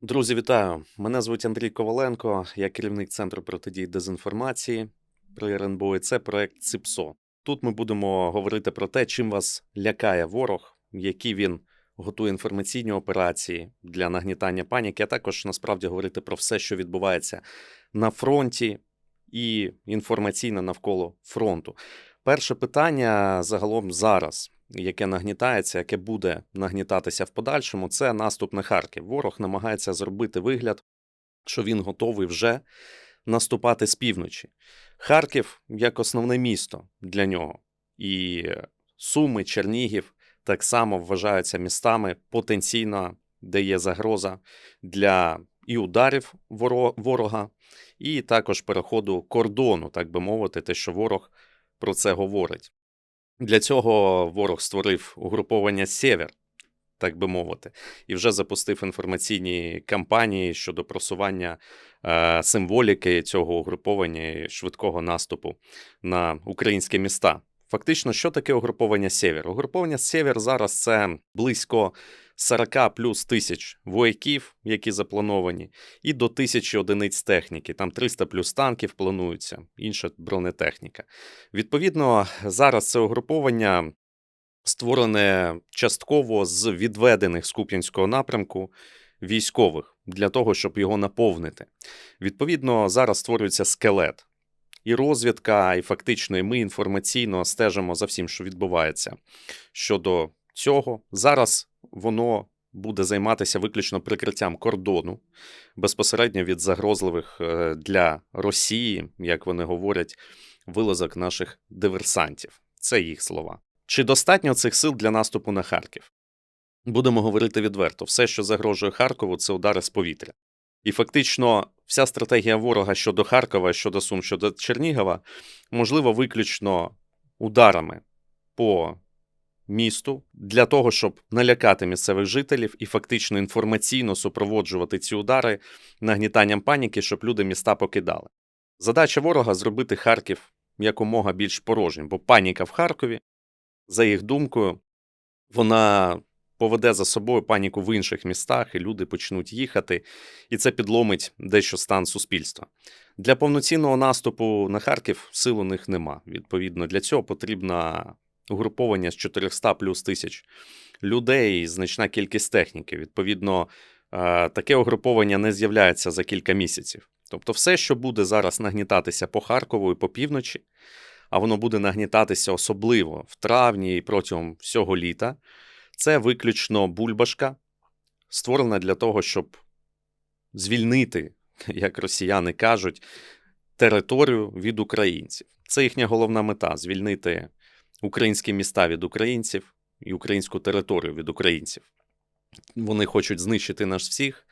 Друзі, вітаю! Мене звуть Андрій Коваленко, я керівник Центру протидії дезінформації при РНБО, і це проект ЦИПСО. Тут ми будемо говорити про те, чим вас лякає ворог, які він готує інформаційні операції для нагнітання паніки, а також насправді говорити про все, що відбувається на фронті і інформаційно навколо фронту. Перше питання загалом зараз, яке нагнітається, яке буде нагнітатися в подальшому, це наступ на Харків. Ворог намагається зробити вигляд, що він готовий вже наступати з півночі. Харків як основне місто для нього. І Суми, Чернігів так само вважаються містами потенційно, де є загроза для і ударів воро- ворога, і також переходу кордону, так би мовити, те, що ворог про це говорить. Для цього ворог створив угруповання Сєвєр, так би мовити, і вже запустив інформаційні кампанії щодо просування е, символіки цього угруповання і швидкого наступу на українські міста. Фактично, що таке угруповання Сєвєр? Угруповання Сєвєр зараз це близько 40 плюс тисяч вояків, які заплановані, і до тисячі одиниць техніки. Там 300 плюс танків плануються, інша бронетехніка. Відповідно, зараз це угруповання створене частково з відведених з Куп'янського напрямку військових для того, щоб його наповнити. Відповідно, зараз створюється скелет. І розвідка, і фактично, і ми інформаційно стежимо за всім, що відбувається щодо цього. Зараз воно буде займатися виключно прикриттям кордону безпосередньо від загрозливих е, для Росії, як вони говорять, вилазок наших диверсантів. Це їх слова. Чи достатньо цих сил для наступу на Харків? Будемо говорити відверто: все, що загрожує Харкову, це удари з повітря. І фактично вся стратегія ворога щодо Харкова, щодо Сум, щодо Чернігова, можливо, виключно ударами по місту для того, щоб налякати місцевих жителів і фактично інформаційно супроводжувати ці удари нагнітанням паніки, щоб люди міста покидали. Задача ворога зробити Харків якомога більш порожнім, бо паніка в Харкові, за їх думкою, вона поведе за собою паніку в інших містах, і люди почнуть їхати, і це підломить дещо стан суспільства. Для повноцінного наступу на Харків сил у них нема. Відповідно, для цього потрібна угруповання з 400 плюс тисяч людей, і значна кількість техніки. Відповідно, е, таке угруповання не з'являється за кілька місяців. Тобто, все, що буде зараз нагнітатися по Харкову і по півночі, а воно буде нагнітатися особливо в травні і протягом всього літа, це виключно бульбашка, створена для того, щоб звільнити, як росіяни кажуть, територію від українців. Це їхня головна мета звільнити українські міста від українців і українську територію від українців. Вони хочуть знищити нас всіх,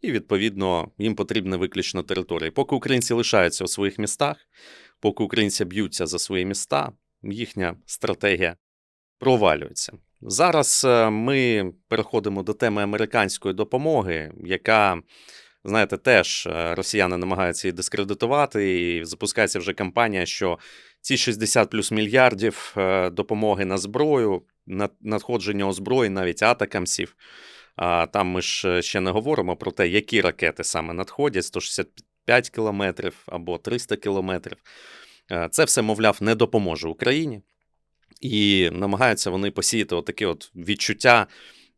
і, відповідно, їм потрібна виключно територія. Поки українці лишаються у своїх містах, поки українці б'ються за свої міста, їхня стратегія провалюється. Зараз е, ми переходимо до теми американської допомоги, яка, знаєте, теж е, росіяни намагаються її дискредитувати, і запускається вже кампанія, що ці 60 плюс мільярдів е, допомоги на зброю, на- надходження озброєнь, навіть атакамсів. А там ми ж ще не говоримо про те, які ракети саме надходять: 165 кілометрів або 300 кілометрів. Це все, мовляв, не допоможе Україні. І намагаються вони посіяти отаке от відчуття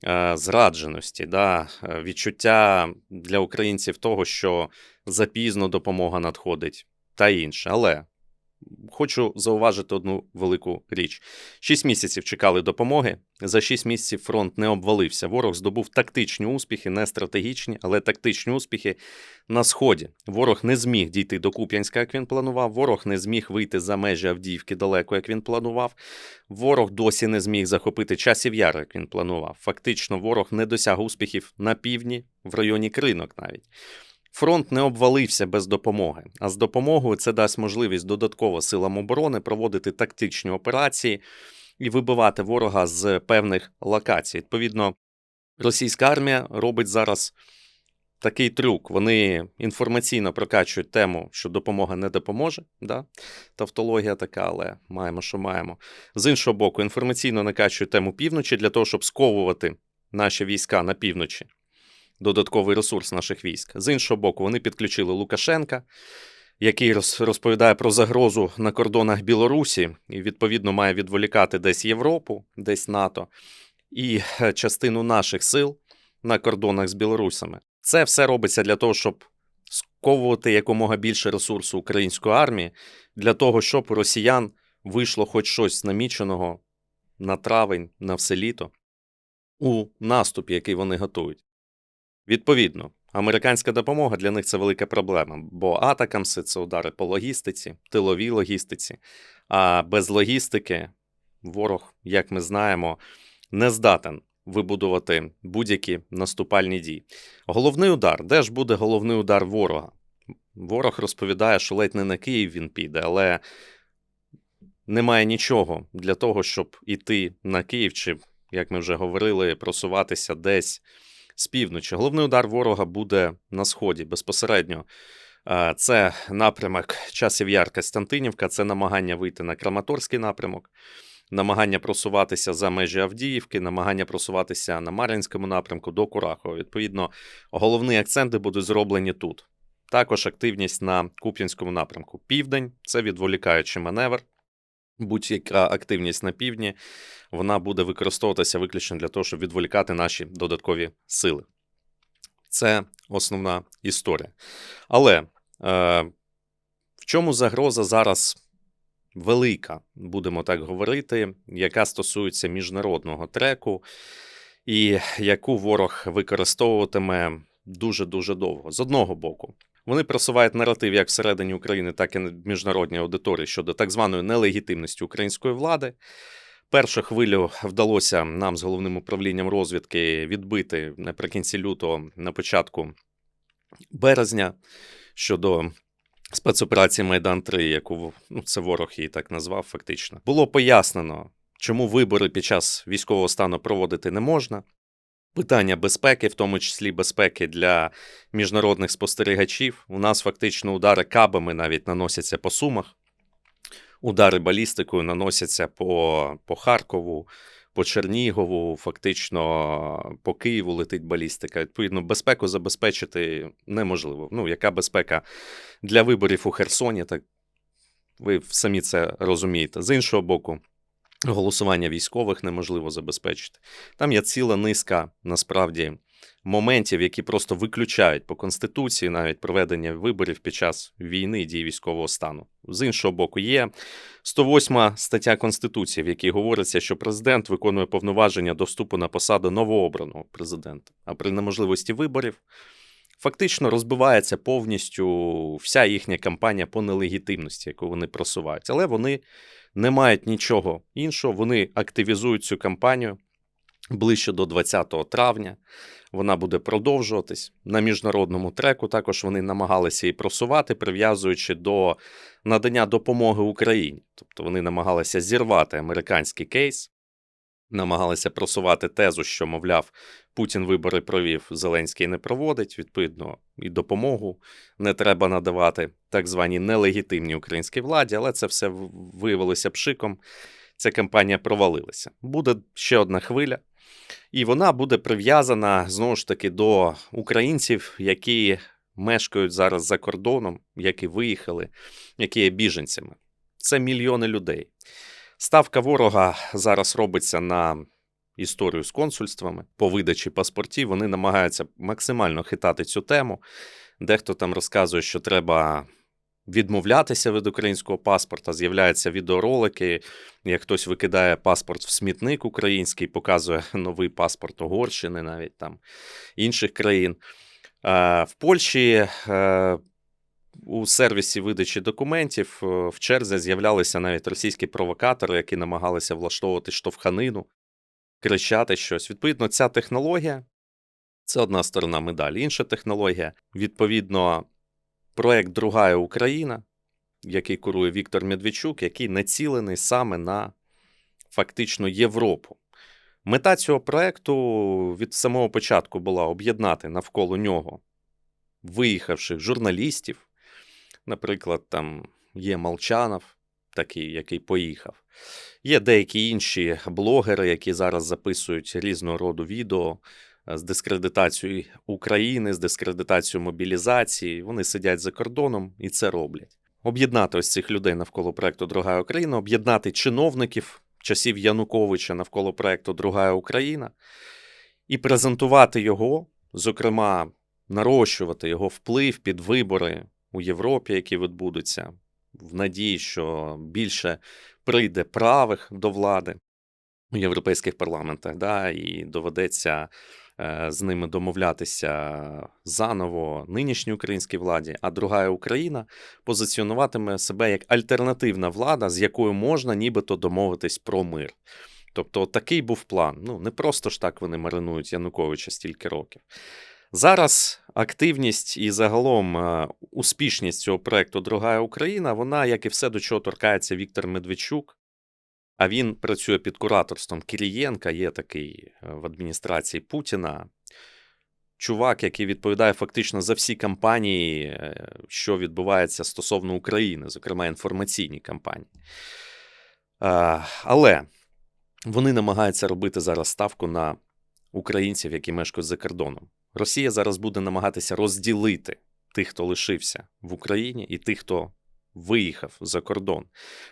е, зрадженості, да? е, відчуття для українців того, що запізно допомога надходить, та інше. Але хочу зауважити одну велику річ: шість місяців чекали допомоги. За шість місяців фронт не обвалився. Ворог здобув тактичні успіхи, не стратегічні, але тактичні успіхи на сході. Ворог не зміг дійти до Куп'янська, як він планував. Ворог не зміг вийти за межі Авдіївки далеко, як він планував. Ворог досі не зміг захопити часів яр, як він планував. Фактично, ворог не досяг успіхів на півдні, в районі кринок навіть. Фронт не обвалився без допомоги, а з допомогою це дасть можливість додатково силам оборони проводити тактичні операції і вибивати ворога з певних локацій. Відповідно, російська армія робить зараз такий трюк. Вони інформаційно прокачують тему, що допомога не допоможе. Да? Тавтологія така, але маємо, що маємо. З іншого боку, інформаційно накачують тему півночі для того, щоб сковувати наші війська на півночі додатковий ресурс наших військ. З іншого боку, вони підключили Лукашенка, який роз- розповідає про загрозу на кордонах Білорусі і, відповідно, має відволікати десь Європу, десь НАТО і е, частину наших сил на кордонах з білорусами. Це все робиться для того, щоб сковувати якомога більше ресурсу української армії, для того, щоб у росіян вийшло хоч щось наміченого на травень, на все літо у наступі, який вони готують. Відповідно, американська допомога для них це велика проблема, бо атакамси це удари по логістиці, тиловій логістиці. А без логістики ворог, як ми знаємо, не здатен вибудувати будь-які наступальні дії. Головний удар, де ж буде головний удар ворога? Ворог розповідає, що ледь не на Київ він піде, але немає нічого для того, щоб іти на Київ, чи, як ми вже говорили, просуватися десь з півночі. Головний удар ворога буде на сході безпосередньо. Це напрямок часів Яр Костянтинівка, це намагання вийти на Краматорський напрямок, намагання просуватися за межі Авдіївки, намагання просуватися на Мар'їнському напрямку до Курахова. Відповідно, головні акценти будуть зроблені тут. Також активність на Куп'янському напрямку. Південь це відволікаючий маневр. Будь-яка активність на півдні вона буде використовуватися виключно для того, щоб відволікати наші додаткові сили. Це основна історія. Але е, в чому загроза зараз велика, будемо так говорити, яка стосується міжнародного треку, і яку ворог використовуватиме дуже-дуже довго. З одного боку, вони просувають наратив як всередині України, так і міжнародній аудиторії щодо так званої нелегітимності української влади. Першу хвилю вдалося нам з головним управлінням розвідки відбити наприкінці лютого, на початку березня щодо спецоперації Майдан 3, яку ну, це ворог її так назвав, фактично. Було пояснено, чому вибори під час військового стану проводити не можна. Питання безпеки, в тому числі безпеки для міжнародних спостерігачів. У нас фактично удари кабами навіть наносяться по сумах, удари балістикою наносяться по, по Харкову, по Чернігову, фактично по Києву летить балістика. Відповідно, безпеку забезпечити неможливо. Ну, яка безпека для виборів у Херсоні, так ви самі це розумієте. З іншого боку, голосування військових неможливо забезпечити. Там є ціла низка насправді моментів, які просто виключають по конституції навіть проведення виборів під час війни і дії військового стану. З іншого боку, є 108 стаття Конституції, в якій говориться, що президент виконує повноваження до вступу на посаду новообраного президента, а при неможливості виборів. Фактично розбивається повністю вся їхня кампанія по нелегітимності, яку вони просувають. Але вони не мають нічого іншого. Вони активізують цю кампанію ближче до 20 травня. Вона буде продовжуватись на міжнародному треку. Також вони намагалися її просувати, прив'язуючи до надання допомоги Україні. Тобто вони намагалися зірвати американський кейс, намагалися просувати тезу, що, мовляв, Путін вибори провів, Зеленський не проводить. Відповідно, і допомогу не треба надавати так званій нелегітимній українській владі, але це все виявилося пшиком. Ця кампанія провалилася. Буде ще одна хвиля, і вона буде прив'язана знову ж таки до українців, які мешкають зараз за кордоном, які виїхали, які є біженцями. Це мільйони людей. Ставка ворога зараз робиться на історію з консульствами по видачі паспортів. Вони намагаються максимально хитати цю тему. Дехто там розказує, що треба відмовлятися від українського паспорта. З'являються відеоролики, як хтось викидає паспорт в смітник український, показує новий паспорт Угорщини, навіть там інших країн. Е, В Польщі е, у сервісі видачі документів е, в черзі з'являлися навіть російські провокатори, які намагалися влаштовувати штовханину, кричати щось. Відповідно, ця технологія це одна сторона медалі. Інша технологія, відповідно, проект Другая Україна, який курує Віктор Медведчук, який націлений саме на фактично Європу. Мета цього проекту від самого початку була об'єднати навколо нього виїхавших журналістів. Наприклад, там є Молчанов, такий, який поїхав. Є деякі інші блогери, які зараз записують різного роду відео е, з дискредитацією України, з дискредитацією мобілізації. Вони сидять за кордоном і це роблять. Об'єднати ось цих людей навколо проекту Друга Україна, об'єднати чиновників часів Януковича навколо проекту Друга Україна і презентувати його, зокрема, нарощувати його вплив під вибори у Європі, які відбудуться, в надії, що більше прийде правих до влади у європейських парламентах, да, і доведеться е, з ними домовлятися заново нинішній українській владі, а друга Україна позиціонуватиме себе як альтернативна влада, з якою можна нібито домовитись про мир. Тобто, такий був план. Ну, не просто ж так вони маринують Януковича стільки років. Зараз активність і загалом е, успішність цього проекту Друга Україна, вона, як і все, до чого торкається Віктор Медведчук, а він працює під кураторством Кирієнка, є такий е, в адміністрації Путіна. Чувак, який відповідає фактично за всі кампанії, е, що відбувається стосовно України, зокрема інформаційні кампанії. Але вони намагаються робити зараз ставку на українців, які мешкають за кордоном. Росія зараз буде намагатися розділити тих, хто лишився в Україні, і тих, хто виїхав за кордон.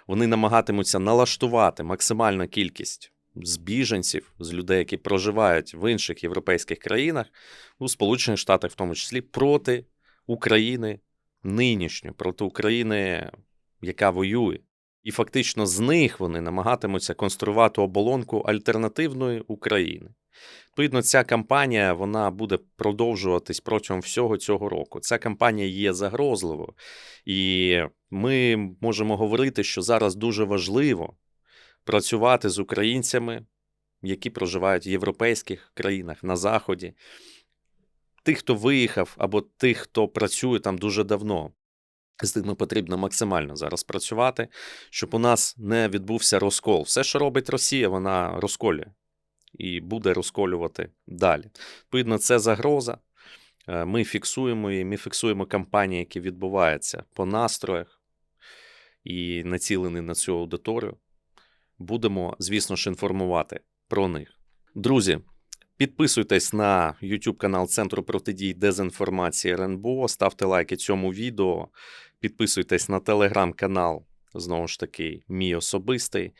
Вони намагатимуться налаштувати максимальну кількість з біженців, з людей, які проживають в інших європейських країнах, у Сполучених Штатах, в тому числі, проти України нинішньої, проти України, яка воює. І фактично з них вони намагатимуться конструювати оболонку альтернативної України. Відповідно, ця кампанія вона буде продовжуватись протягом всього цього року. Ця кампанія є загрозливою, і ми можемо говорити, що зараз дуже важливо працювати з українцями, які проживають в європейських країнах на Заході, тих, хто виїхав, або тих, хто працює там дуже давно. З ними потрібно максимально зараз працювати, щоб у нас не відбувся розкол. Все, що робить Росія, вона розколює і буде розколювати далі. Відповідно, це загроза. Е, Ми фіксуємо її, ми фіксуємо кампанії, які відбуваються по настроях і націлені на цю аудиторію. Будемо, звісно ж, інформувати про них. Друзі, підписуйтесь на YouTube канал Центру протидії дезінформації РНБО, ставте лайки цьому відео, підписуйтесь на телеграм-канал, знову ж таки, мій особистий.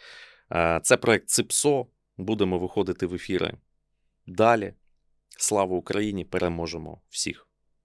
Е, Це проект ЦИПСО. Будемо виходити в ефіри далі. Слава Україні! Переможемо всіх!